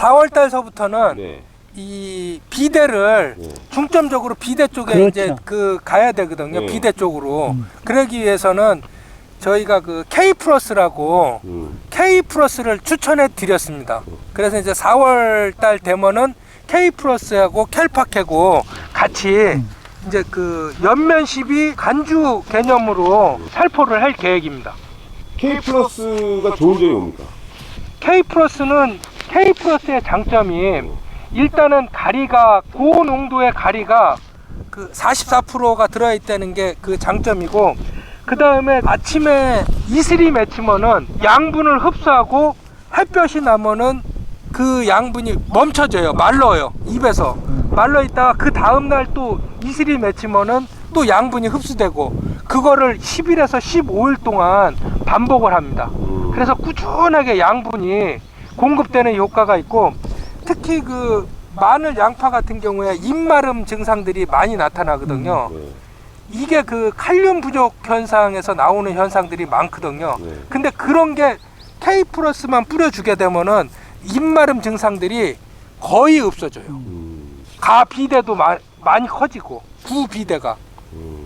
4월 달서부터는 네. 이 비대를 네. 중점적으로 비대 쪽에 그렇죠. 이제 그 가야 되거든요. 네. 비대 쪽으로. 음. 그러기 위해서는 저희가 그 K 플러스라고 음. K 플러스를 추천해 드렸습니다. 그래서 이제 4월 달 되면은 K 플러스하고 켈파케고 같이 이제 그 연면 시비 간주 개념으로 살포를 할 계획입니다. K 플러스가 좋은 점이 뭡니까? K 플러스는 K 플러스의 장점이 일단은 가리가 고농도의 가리가 그 44%가 들어 있다는 게 그 장점이고 그 다음에 아침에 이슬이 맺히면은 양분을 흡수하고 햇볕이 나면은 그 양분이 멈춰져요 말라요 입에서 말라 있다가 그 다음 날 또 이슬이 맺히면은 또 양분이 흡수되고 그거를 10일에서 15일 동안 반복을 합니다. 음. 그래서 꾸준하게 양분이 공급되는 효과가 있고 특히 그 마늘 양파 같은 경우에 입마름 증상들이 많이 나타나거든요. 네. 이게 그 칼륨 부족 현상에서 나오는 현상들이 많거든요. 네. 근데 그런 게 K 플러스만 뿌려주게 되면은 입마름 증상들이 거의 없어져요. 음. 가 비대도 마- 많이 커지고 구 비대가 음.